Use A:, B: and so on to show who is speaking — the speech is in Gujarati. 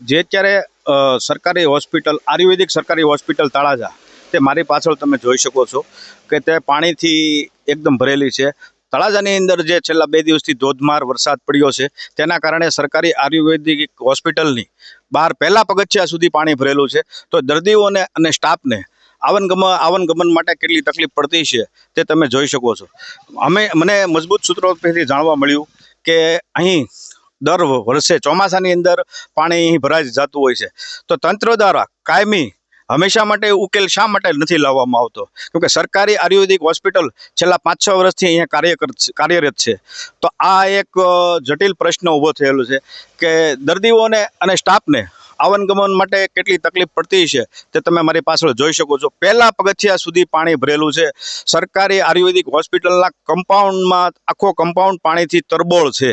A: જે અત્યારે સરકારી હોસ્પિટલ, આયુર્વેદિક સરકારી હોસ્પિટલ તળાજા, તે મારી પાછળ તમે જોઈ શકો છો કે તે પાણીથી એકદમ ભરેલી છે. તળાજાની અંદર જે છેલ્લા બે દિવસથી ધોધમાર વરસાદ પડ્યો છે, તેના કારણે સરકારી આયુર્વેદિક હોસ્પિટલની બહાર પહેલા પગથિયા સુધી પાણી ભરેલું છે. તો દર્દીઓને અને સ્ટાફને આવનગમન આવનગમન માટે કેટલી તકલીફ પડતી છે, તે તમે જોઈ શકો છો. અમે, મને મજબૂત સૂત્રો પરથી જાણવા મળ્યું કે અહીં દર વર્ષે ચોમાસાની અંદર પાણી અહીં ભરાઈ જતું હોય છે. તો તંત્ર દ્વારા કાયમી હંમેશા માટે ઉકેલ શા માટે નથી લાવવામાં આવતો? કેમકે સરકારી આયુર્વેદિક હોસ્પિટલ છેલ્લા પાંચ છ વર્ષથી અહીંયા કાર્ય કાર્યરત છે. તો આ એક જટિલ પ્રશ્ન ઊભો થયેલો છે કે દર્દીઓને અને સ્ટાફને આવનગમન માટે કેટલી તકલીફ પડતી છે તે તમે મારી પાછળ જોઈ શકો છો. પહેલાં પગથિયા સુધી પાણી ભરેલું છે. સરકારી આયુર્વેદિક હોસ્પિટલના કમ્પાઉન્ડમાં આખો કમ્પાઉન્ડ પાણીથી તરબોળ છે.